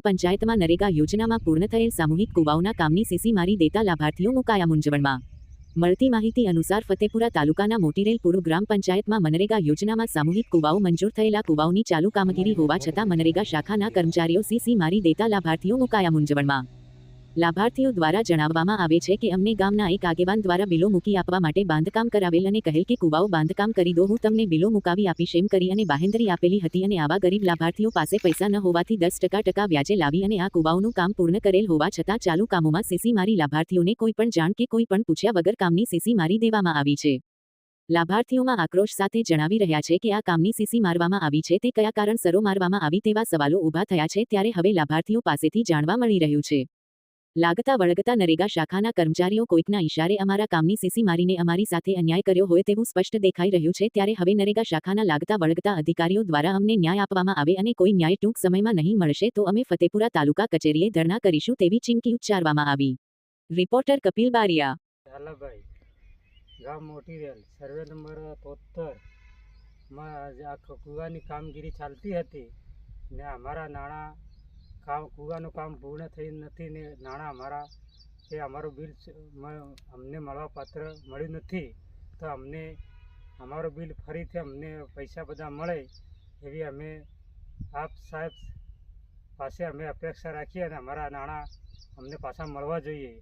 પંચાયતમાં નરેગા યોજનામાં પૂર્ણ થયેલ સામૂહિક કુવાઓના કામની સીસી મારી દેતા લાભાર્થીઓ મુકાયા મૂંઝવણમાં. મળતી માહિતી અનુસાર ફતેપુરા તાલુકાના મોટીરેલપુર ગ્રામ પંચાયતમાં મનરેગા યોજનામાં સામૂહિક કુવાઓ મંજૂર થયેલા કુવાઓની ચાલુ કામગીરી હોવા છતાં મનરેગા શાખાના કર્મચારીઓ સીસી મારી દેતા લાભાર્થીઓ મુકાયા મૂંઝવણમાં. લાભાર્થીઓ દ્વારા જણાવવામાં આવે છે કે અમને ગામના એક આગેવાન દ્વારા બિલો મૂકી આપવા માટે બાંધકામ કરાવેલ અને કહેલ કે કુવાઓ બાંધકામ કરી દો, હું તમને બિલો મુકાવી આપીશ એમ કરી અને બાહેંધરી આપેલી હતી અને આવા ગરીબ લાભાર્થીઓ પાસે પૈસા ન હોવાથી દસ ટકા ટકા વ્યાજે લાવી અને આ કુવાઓનું કામ પૂર્ણ કરેલ હોવા છતાં ચાલુ કામોમાં સીસી મારી લાભાર્થીઓને કોઈ પણ જાણ કે કોઈ પણ પૂછ્યા વગર કામની સીસી મારી દેવામાં આવી છે. લાભાર્થીઓમાં આક્રોશ સાથે જણાવી રહ્યા છે કે આ કામની સીસી મારવામાં આવી છે, તે કયા કારણસરો મારવામાં આવી તેવા સવાલો ઊભા થયા છે, ત્યારે હવે લાભાર્થીઓ પાસેથી જાણવા મળી રહ્યું છે. લાગતા વળગતા નરેગા શાખાના કર્મચારીઓ કોઈકના ઈશારે અમારા કામની સીસી મારીને અમારી સાથે અન્યાય કર્યો હોય તેવું સ્પષ્ટ દેખાઈ રહ્યું છે, ત્યારે હવે નરેગા શાખાના લાગતા વળગતા અધિકારીઓ દ્વારા અમને ન્યાય આપવામાં આવે અને કોઈ ન્યાય ટૂંક સમયમાં નહીં મળશે, તો અમે ફતેપુરા તાલુકા કચેરીએ ધરણા કરીશું તેવી ચીમકી ઉચ્ચારવામાં આવી. રિપોર્ટર કપિલ બારિયા. ગામ મોટી રેલ, સર્વે નંબર તોતરમાં આજે આ ક- કામગીરી ચાલતી હતી ને અમારા નાણાં કામ, કૂવાનું કામ પૂર્ણ થઈ નથી ને નાણાં અમારા, એ અમારું બિલ અમને મળવા પાત્ર મળ્યું નથી, તો અમને, અમારું બિલ ફરીથી અમને પૈસા બધા મળે એવી અમે આપ સાહેબ પાસે અમે અપેક્ષા રાખીએ અને અમારા નાણાં અમને પાછા મળવા જોઈએ.